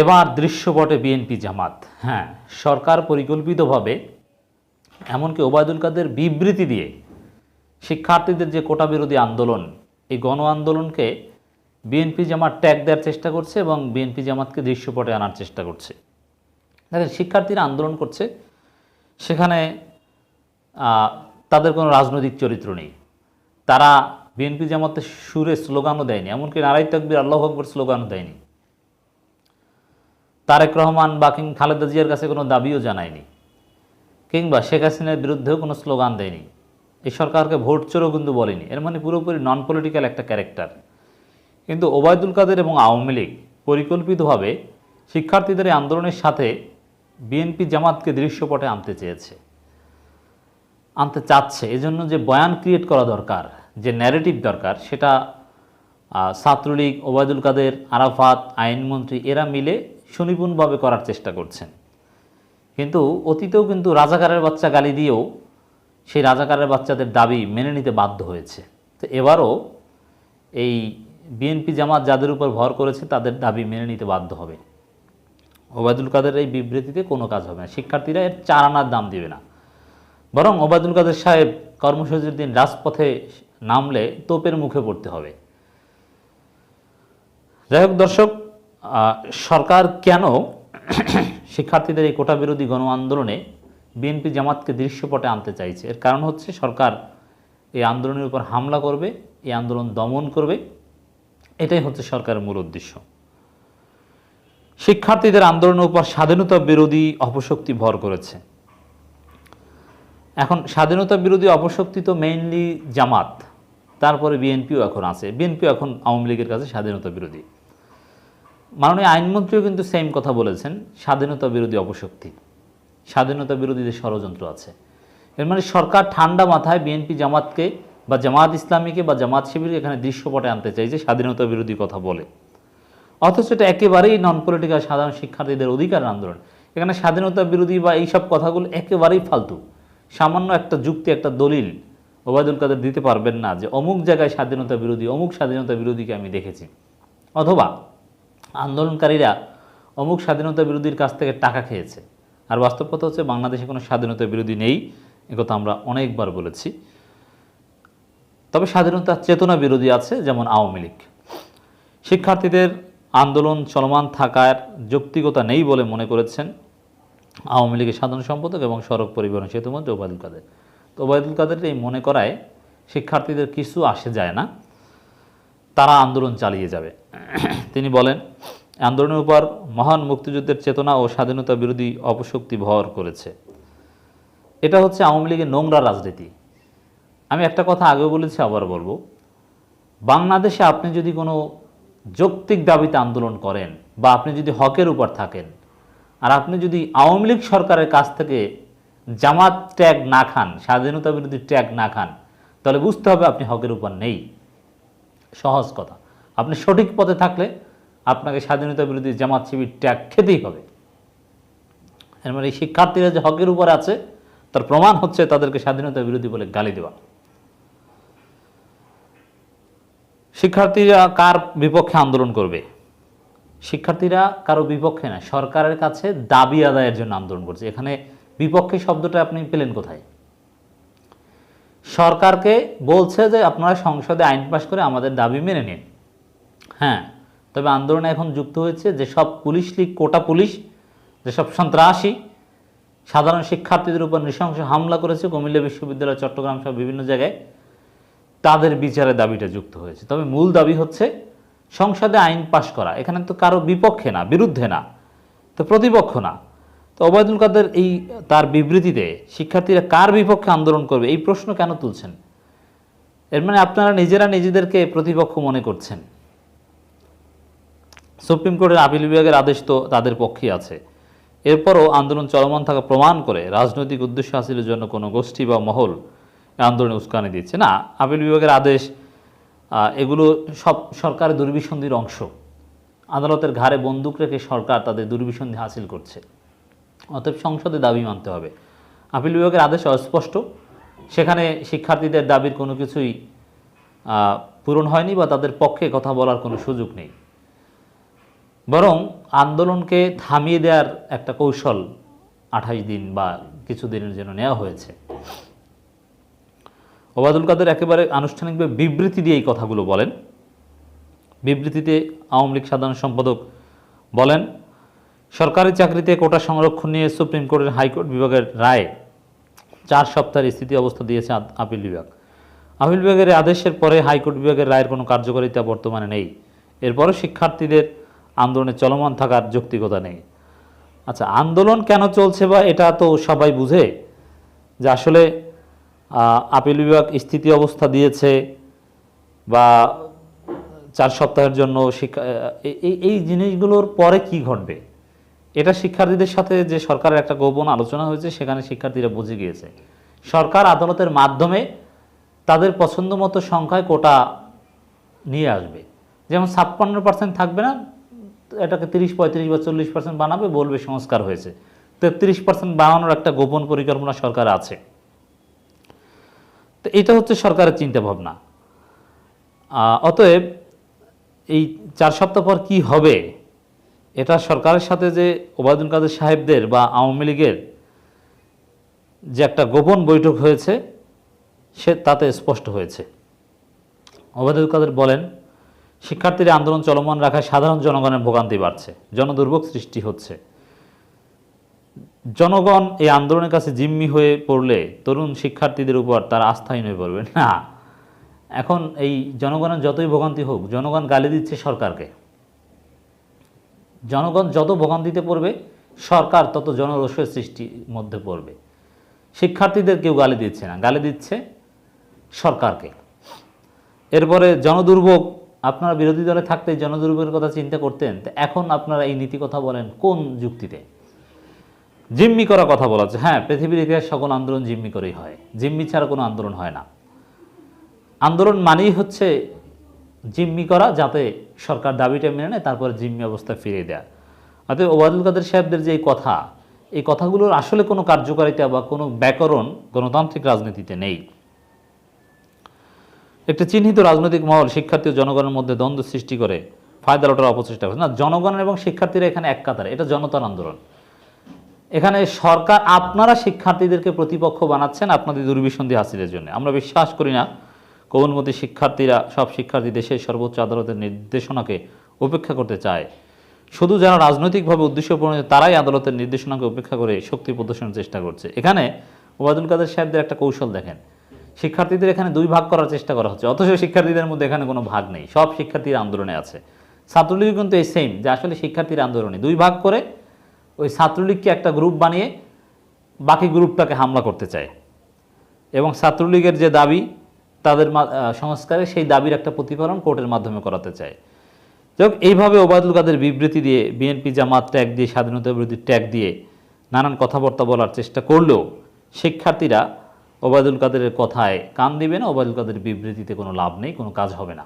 এবার দৃশ্যপটে বিএনপি জামাত। হ্যাঁ সরকার পরিকল্পিতভাবে এমনকি ওবায়দুল কাদের বিবৃতি দিয়ে শিক্ষার্থীদের যে কোটা বিরোধী আন্দোলন, এই গণ আন্দোলনকে বিএনপি জামাত ট্যাগ দেওয়ার চেষ্টা করছে এবং বিএনপি জামাতকে দৃশ্যপটে আনার চেষ্টা করছে। দেখেন, শিক্ষার্থীরা আন্দোলন করছে, সেখানে তাদের কোনো রাজনৈতিক চরিত্র নেই। তারা বিএনপি জামাতের সুরে স্লোগানও দেয়নি, এমনকি নারাই তকবির আল্লাহ আকবর স্লোগানও দেয়নি। তারেক রহমান বা কিং খালেদা জিয়ার কাছে কোনো দাবিও জানায়নি, কিংবা শেখ হাসিনার বিরুদ্ধেও কোনো স্লোগান দেয়নি। এই সরকারকে ভোট চোরও কিন্তু বলেনি। এর মানে পুরোপুরি নন পলিটিক্যাল একটা ক্যারেক্টার কিন্তু ওবায়দুল কাদের এবং আওয়ামী লীগ পরিকল্পিতভাবে শিক্ষার্থীদের আন্দোলনের সাথে বিএনপি জামাতকে দৃশ্যপটে আনতে চেয়েছে, আনতে চাচ্ছে। এজন্য যে বয়ান ক্রিয়েট করা দরকার, যে ন্যারেটিভ দরকার, সেটা ছাত্রলীগ, ওবায়দুল কাদের, আরাফাত, আইনমন্ত্রী, এরা মিলে সুনিপুণভাবে করার চেষ্টা করছেন। কিন্তু অতীতেও কিন্তু রাজাকারের বাচ্চা গালি দিয়েও সেই রাজাকারের বাচ্চাদের দাবি মেনে নিতে বাধ্য হয়েছে। তো এবারও এই বিএনপি জামাত যাদের উপর ভর করেছে তাদের দাবি মেনে নিতে বাধ্য হবে। ওবায়দুল কাদের এই বিবৃতিতে কোনো কাজ হবে না। শিক্ষার্থীরা এর চার আনার দাম দিবে না। বরং ওবায়দুল কাদের সাহেব কর্মসূচির দিন রাজপথে নামলে তোপের মুখে পড়তে হবে। যাই হোক দর্শক সরকার কেন শিক্ষার্থীদের এই কোটা বিরোধী গণ আন্দোলনে বিএনপি জামাতকে দৃশ্যপটে আনতে চাইছে? এর কারণ হচ্ছে সরকার এই আন্দোলনের উপর হামলা করবে, এই আন্দোলন দমন করবে। এটাই হচ্ছে সরকারের মূল উদ্দেশ্য। শিক্ষার্থীদের আন্দোলনের উপর স্বাধীনতা বিরোধী অপশক্তি ভর করেছে। এখন স্বাধীনতা বিরোধী অপশক্তি তো মেইনলি জামাত, তারপরে বিএনপিও এখন আছে। বিএনপিও এখন আওয়ামী লীগের কাছে স্বাধীনতা বিরোধী। মাননীয় আইনমন্ত্রীও কিন্তু সেম কথা বলেছেন, স্বাধীনতা বিরোধী অপশক্তি। স্বাধীনতা বিরোধীদের ষড়যন্ত্র আছে। এর মানে সরকার ঠান্ডা মাথায় বিএনপি জামাতকে বা জামাত ইসলামীকে বা জামাত শিবিরকে এখানে দৃশ্যপটে আনতে চাইছে স্বাধীনতা বিরোধী কথা বলে। অথচ এটা একেবারেই নন পলিটিক্যাল সাধারণ শিক্ষার্থীদের অধিকার আন্দোলন। এখানে স্বাধীনতা বিরোধী বা এইসব কথাগুলো একেবারেই ফালতু। সামান্য একটা যুক্তি, একটা দলিল ওবায়দুল কাদের দিতে পারবেন না যে অমুক জায়গায় স্বাধীনতা বিরোধী, অমুক স্বাধীনতা বিরোধীকে আমি দেখেছি। অথবা আন্দোলনকারীরা অমুক স্বাধীনতা বিরোধীর কাছ থেকে টাকা খেয়েছে। আর বাস্তব কথা হচ্ছে বাংলাদেশে কোনো স্বাধীনতা বিরোধী নেই একথা আমরা অনেকবার বলেছি। তবে স্বাধীনতা চেতনা বিরোধী আছে, যেমন আওয়ামী লীগ। শিক্ষার্থীদের আন্দোলন চলমান থাকার যৌক্তিকতা নেই বলে মনে করেছেন আওয়ামী লীগের সাধারণ সম্পাদক এবং সড়ক পরিবহন সেতুমন্ত্রী ওবায়দুল কাদের। তো ওবায়দুল কাদের এই মনে করায় শিক্ষার্থীদের কিছু আসে যায় না। তারা আন্দোলন চালিয়ে যাবে। তিনি বলেন, আন্দোলনের উপর মহান মুক্তিযুদ্ধের চেতনা ও স্বাধীনতা বিরোধী অপশক্তি ভর করেছে। এটা হচ্ছে আওয়ামী লীগের নোংরা রাজনীতি। আমি একটা কথা আগেও বলেছি, আবার বলব। বাংলাদেশে আপনি যদি কোনো যৌক্তিক দাবিতে আন্দোলন করেন বা আপনি যদি হকের উপর থাকেন, আর আপনি যদি আওয়ামী লীগ সরকারের কাছ থেকে জামাত ট্যাগ না খান, স্বাধীনতা বিরোধী ট্যাগ না খান, তাহলে বুঝতে হবে আপনি হকের উপর নেই। সহজ কথা। আপনি সঠিক পথে থাকলে আপনাকে স্বাধীনতা বিরোধী জামাত শিবির ট্যাগ খেতেই হবে। এর মানে এই শিক্ষার্থীরা যে হকের উপর আছে, তার প্রমাণ হচ্ছে তাদেরকে স্বাধীনতা বিরোধী বলে গালি দেওয়া। শিক্ষার্থীরা কার বিপক্ষে আন্দোলন করবে? শিক্ষার্থীরা কারও বিপক্ষে না, সরকারের কাছে দাবি আদায়ের জন্য আন্দোলন করছে। এখানে বিপক্ষে শব্দটা আপনি পেলেন কোথায়? সরকারকে বলছে যে আপনারা সংসদে আইন পাশ করে আমাদের দাবি মেনে নিন। হ্যাঁ তবে আন্দোলনে এখন যুক্ত হয়েছে যেসব পুলিশ লীগ, কোটা পুলিশ যেসব সন্ত্রাসী, সাধারণ শিক্ষার্থীদের উপর নৃশংস হামলা করেছে কুমিল্লা বিশ্ববিদ্যালয়, চট্টগ্রাম সহ বিভিন্ন জায়গায়। তাদের বিচারের দাবিটা যুক্ত হয়েছে। তবে মূল দাবি হচ্ছে সংসদে আইন পাশ করা। এখানে তো কারও বিপক্ষে না, বিরুদ্ধে না, তো প্রতিপক্ষ না। তো ওবায়দুল কাদের এই, তার বিবৃতিতে শিক্ষার্থীরা কার বিপক্ষে আন্দোলন করবে, এই প্রশ্ন কেন তুলছেন? এর মানে আপনারা নিজেরা নিজেদেরকে প্রতিপক্ষ মনে করছেন। সুপ্রিম কোর্টের আপিল বিভাগের আদেশ তো তাদের পক্ষেই আছে। এরপরও আন্দোলন চলমান থাকা প্রমাণ করে রাজনৈতিক উদ্দেশ্য হাসিলের জন্য কোনো গোষ্ঠী বা মহল আন্দোলনে উস্কানি দিচ্ছে। না, আপিল বিভাগের আদেশ এগুলো সব সরকারের দুর্বিসন্ধির অংশ। আদালতের ঘাড়ে বন্দুক রেখে সরকার তাদের দুর্বিসন্ধি হাসিল করছে। অতএব সংসদে দাবি মানতে হবে। আপিল বিভাগের আদেশ অস্পষ্ট। সেখানে শিক্ষার্থীদের দাবির কোনো কিছুই পূরণ হয়নি বা তাদের পক্ষে কথা বলার কোনো সুযোগ নেই। বরং আন্দোলনকে থামিয়ে দেওয়ার একটা কৌশল আঠাশ দিন বা কিছু দিনের জন্য নেওয়া হয়েছে। ওবায়দুল কাদের একেবারে আনুষ্ঠানিকভাবে বিবৃতি দিয়ে এই কথাগুলো বলেন। বিবৃতিতে আওয়ামী লীগ সাধারণ সম্পাদক বলেন সরকারি চাকরিতে কোটা সংরক্ষণ নিয়ে সুপ্রিম কোর্টের হাইকোর্ট বিভাগের রায়ে চার সপ্তাহের স্থিতি অবস্থা দিয়েছে আপিল বিভাগ। আপিল বিভাগের আদেশের পরে হাইকোর্ট বিভাগের রায়ের কোনো কার্যকারিতা বর্তমানে নেই। এরপরও শিক্ষার্থীদের আন্দোলনে চলমান থাকার যৌক্তিকতা নেই। আচ্ছা আন্দোলন কেন চলছে বা এটা তো সবাই বুঝে যে আসলে আপিল বিভাগ স্থিতি অবস্থা দিয়েছে বা চার সপ্তাহের জন্য শিক্ষা এই জিনিসগুলোর পরে কি ঘটবে? এটা শিক্ষার্থীদের সাথে যে সরকারের একটা গোপন আলোচনা হয়েছে, সেখানে শিক্ষার্থীরা বুঝে গিয়েছে। সরকার আদালতের মাধ্যমে তাদের পছন্দ মতো সংখ্যায় কোটা নিয়ে আসবে। যেমন ছাপ্পান্ন পার্সেন্ট থাকবে না, এটাকে তিরিশ, পঁয়ত্রিশ বা চল্লিশ পার্সেন্ট বানাবে, বলবে সংস্কার হয়েছে। তেত্রিশ পার্সেন্ট বানানোর একটা গোপন পরিকল্পনা সরকার আছে। তো এটা হচ্ছে সরকারের চিন্তা ভাবনা অতএব এই চার সপ্তাহ পর কি হবে? এটা সরকারের সাথে যে ওবায়দুল কাদের সাহেবদের বা আওয়ামী লীগের যে একটা গোপন বৈঠক হয়েছে, সে তাতে স্পষ্ট হয়েছে। ওবায়দুল কাদের বলেন শিক্ষার্থীরা আন্দোলন চলমান রাখায় সাধারণ জনগণের ভোগান্তি বাড়ছে, জনদুর্ভোগ সৃষ্টি হচ্ছে। জনগণ এই আন্দোলনের কাছে জিম্মি হয়ে পড়লে তরুণ শিক্ষার্থীদের উপর তার আস্থাহীন হয়ে পড়বে। না, এখন এই জনগণের যতই ভোগান্তি হোক, জনগণ গালি দিচ্ছে সরকারকে। জনগণ যত ভোগান্তিতে পড়বে, সরকার তত জনরোষের সৃষ্টির মধ্যে পড়বে। শিক্ষার্থীদের কেউ গালি দিচ্ছে না, গালি দিচ্ছে সরকারকে। এরপরে জনদুর্ভোগ, আপনারা বিরোধী দলে থাকতে জনদুর্ভোগের কথা চিন্তা করতেন, তো এখন আপনারা এই নীতি কথা বলেন কোন যুক্তিতে? জিম্মি করা কথা বলা হচ্ছে। হ্যাঁ পৃথিবীর ইতিহাস সকল আন্দোলন জিম্মি করেই হয়। জিম্মি ছাড়া কোনো আন্দোলন হয় না। আন্দোলন মানেই হচ্ছে জিম্মি করা যাতে সরকার দাবিটা মেনে নেয়, তারপরে জিম্মি অবস্থা ফিরিয়ে দেয়া। অতএব ওবায়দুল কাদের সাহেবদের যে কথা, এই কথাগুলোর আসলে কোনো কার্যকারিতা বা কোনো ব্যাকরণ গণতান্ত্রিক রাজনীতিতে নেই। একটা চিহ্নিত রাজনৈতিক মহল শিক্ষার্থী ও জনগণের মধ্যে দ্বন্দ্ব সৃষ্টি করে ফায়দা লোটার অপচেষ্টা করছে। না জনগণের এবং শিক্ষার্থীরা এখানে এক কাতারে, এটা জনতার আন্দোলন। এখানে সরকার, আপনারা শিক্ষার্থীদেরকে প্রতিপক্ষ বানাচ্ছেন আপনাদের দুর্বিসন্ধি হাসিলের জন্য। আমরা বিশ্বাস করি না কোমলমতি শিক্ষার্থীরা সব শিক্ষার্থী দেশের সর্বোচ্চ আদালতের নির্দেশনাকে উপেক্ষা করতে চায়। শুধু যারা রাজনৈতিকভাবে উদ্দেশ্য প্রণীত তারাই আদালতের নির্দেশনাকে উপেক্ষা করে শক্তি প্রদর্শনের চেষ্টা করছে। এখানে ওবায়দুল কাদের সাহেবদের একটা কৌশল দেখেন। শিক্ষার্থীদের এখানে দুই ভাগ করার চেষ্টা করা হচ্ছে। অথচ শিক্ষার্থীদের মধ্যে এখানে কোনো ভাগ নেই। সব শিক্ষার্থীরা আন্দোলনে আছে। ছাত্রলীগ কিন্তু এই সেম যে আসলে শিক্ষার্থীর আন্দোলনে দুই ভাগ করে ওই ছাত্রলীগকে একটা গ্রুপ বানিয়ে বাকি গ্রুপটাকে হামলা করতে চায়। এবং ছাত্রলীগের যে দাবি তাদের সংস্কারে সেই দাবির একটা প্রতিফলন কোর্টের মাধ্যমে করাতে চায়। যাই এইভাবে ওবায়দুল কাদের বিবৃতি দিয়ে বিএনপি জামাত ট্যাগ দিয়ে, স্বাধীনতা বিরোধী ট্যাগ দিয়ে নানান কথাবার্তা বলার চেষ্টা করলেও শিক্ষার্থীরা ওবায়দুল কাদের কথায় কান দিবে না, ওবায়দুল কাদের বিবৃতিতে কোনো লাভ নেই, কোনো কাজ হবে না।